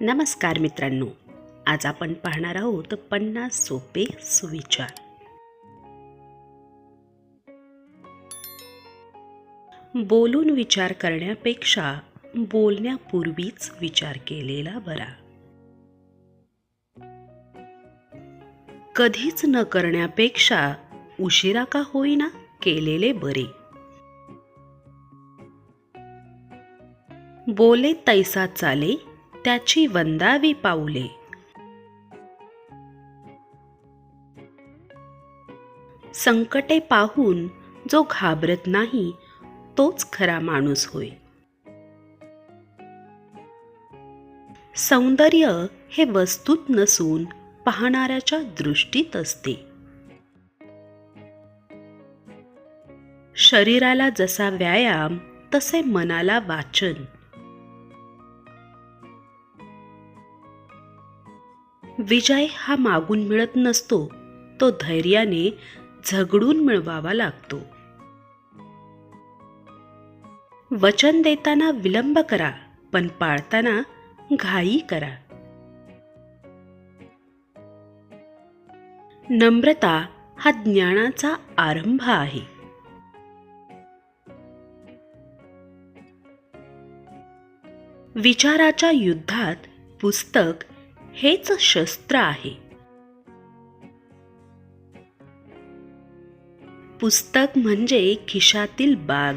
नमस्कार मित्रांनो आज आपण पाहणार आहोत पन्नास सोपे सुविचार. बोलून विचार करण्यापेक्षा बोलण्यापूर्वीच विचार केलेला बरा. कधीच न करण्यापेक्षा उशिरा का होईना केलेले बरे. बोले तैसा चाले त्याची वंदावी पाऊले. संकटे पाहून जो घाबरत नाही तोच खरा माणूस होय. सौंदर्य हे वस्तूत नसून पाहणाऱ्याच्या दृष्टीत असते. शरीराला जसा व्यायाम तसे मनाला वाचन. विजय हा मागून मिळत नसतो तो धैर्याने झगडून मिळवावा लागतो. वचन देताना विलंब करा पण पाळताना घाई करा. नम्रता हा ज्ञानाचा आरंभ आहे. विचाराच्या युद्धात पुस्तक हेच शस्त्र आहे. पुस्तक म्हणजे खिशातील बाग.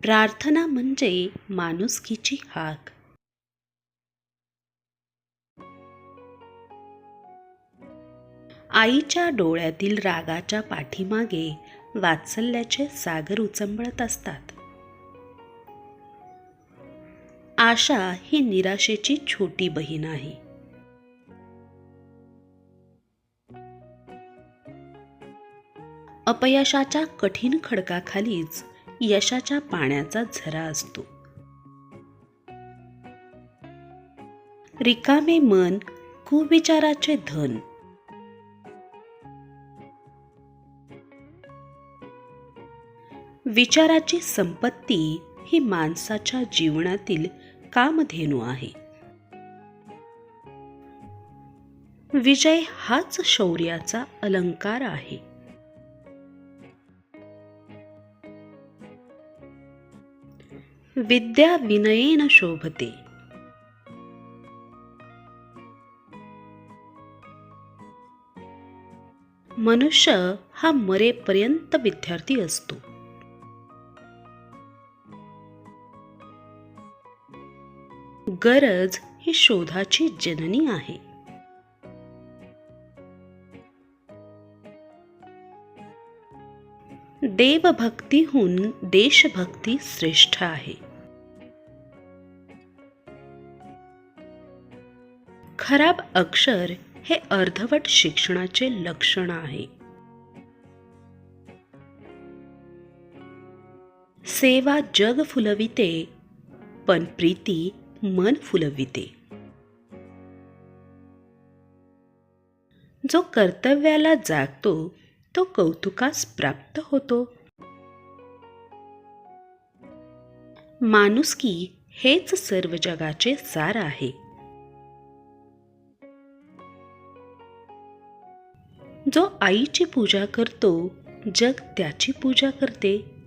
प्रार्थना म्हणजे माणुसकीची हाक. आईच्या डोळ्यातील रागाच्या पाठीमागे वात्सल्याचे सागर उचंबळत असतात. आशा ही निराशेची छोटी बहीण आहे. अपयशाच्या कठीण खडकाखालीच यशाच्या पाण्याचा झरा असतो. रिकामे मन कुविचाराचे धन. विचाराची संपत्ती ही माणसाच्या जीवनातील कामधेनू आहे. विजय हाच शौर्याचा अलंकार आहे. विद्या विनयेन शोभते. मनुष्य हा मरेपर्यंत विद्यार्थी असतो. गरज ही शोधाची जननी आहे. देवभक्तीहून देशभक्ती श्रेष्ठ आहे. खराब अक्षर हे अर्धवट शिक्षणाचे लक्षण आहे. सेवा जग फुलविते पण प्रीती मन फुलविते. जो कर्तव्याला जागतो तो कौतुकास प्राप्त होतो. माणुसकी हेच सर्व जगाचे सार आहे. जो आईची पूजा करतो जग त्याची पूजा करते.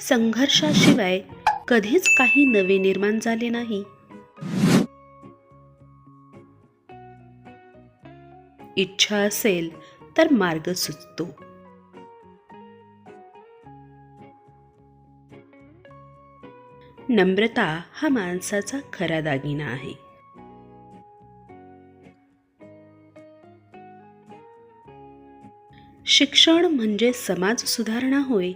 संघर्षाशिवाय कधीच काही नवे निर्माण झाले नाही. इच्छा असेल तर मार्ग सुचतो. नम्रता हा माणसाचा खरा दागिना आहे. शिक्षण म्हणजे समाज सुधारणा होय.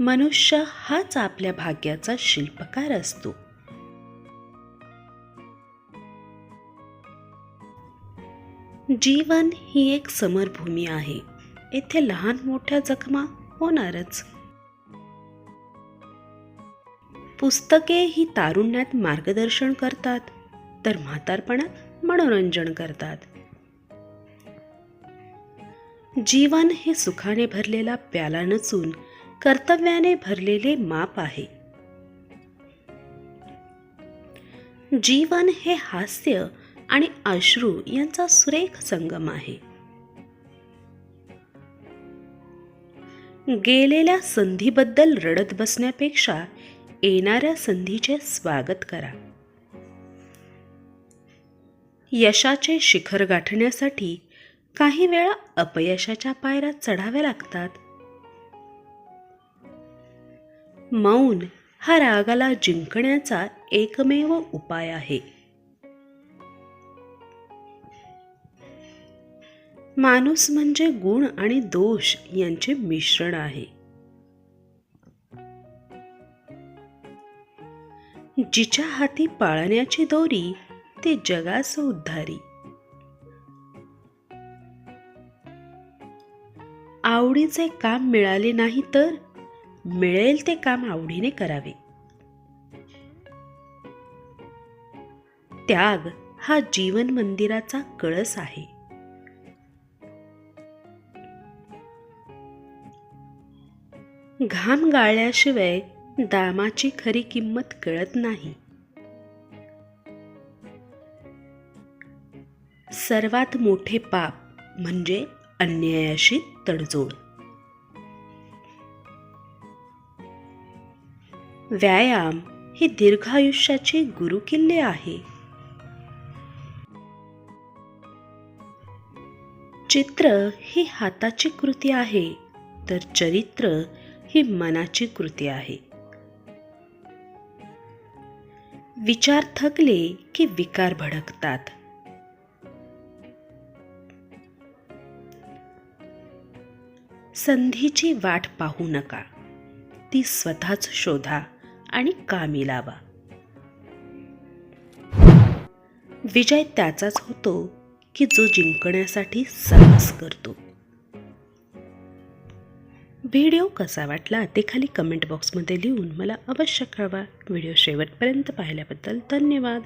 मनुष्य हाच आपल्या भाग्याचा शिल्पकार असतो. जीवन ही एक समरभूमी आहे. येथे लहान मोठ्या जखमा होणारच. पुस्तके ही तारुण्यात मार्गदर्शन करतात तर म्हातारपणात मनोरंजन करतात. जीवन हे सुखाने भरलेला प्याला नसून कर्तव्याने भरलेले माप आहे. जीवन हे हास्य आणि अश्रू यांचा सुरेख संगम आहे. गेलेल्या संधीबद्दल रडत बसण्यापेक्षा येणाऱ्या संधीचे स्वागत करा. यशाचे शिखर गाठण्यासाठी काही वेळा अपयशाच्या पायऱ्या चढाव्या लागतात. मौन हा रागाला जिंकण्याचा एकमेव उपाय आहे. माणूस म्हणजे गुण आणि दोष यांचे मिश्रण आहे. जिच्या हाती पाळण्याची दोरी ते जगास उद्धारी. आवडीचे काम मिळाले नाही तर मिळेल ते काम आवडीने करावे. त्याग हा जीवन मंदिराचा कळस आहे. घाम गाळल्याशिवाय दामाची खरी किंमत कळत नाही. सर्वात मोठे पाप म्हणजे अन्यायाशी तडजोड. व्यायाम ही दीर्घायुष्याची गुरुकिल्ले आहे. चित्र ही हाताची कृती आहे तर चरित्र ही मनाची कृती आहे. विचार थकले की विकार भडकतात. संधीची वाट पाहू नका ती स्वतःच शोधा. आणि कामी लावा. विजय त्याचाच होतो की जो जिंकण्यासाठी साहस करतो. व्हिडिओ कसा वाटला ते खाली कमेंट बॉक्समध्ये लिहून मला अवश्य कळवा. व्हिडिओ शेवटपर्यंत पाहिल्याबद्दल धन्यवाद.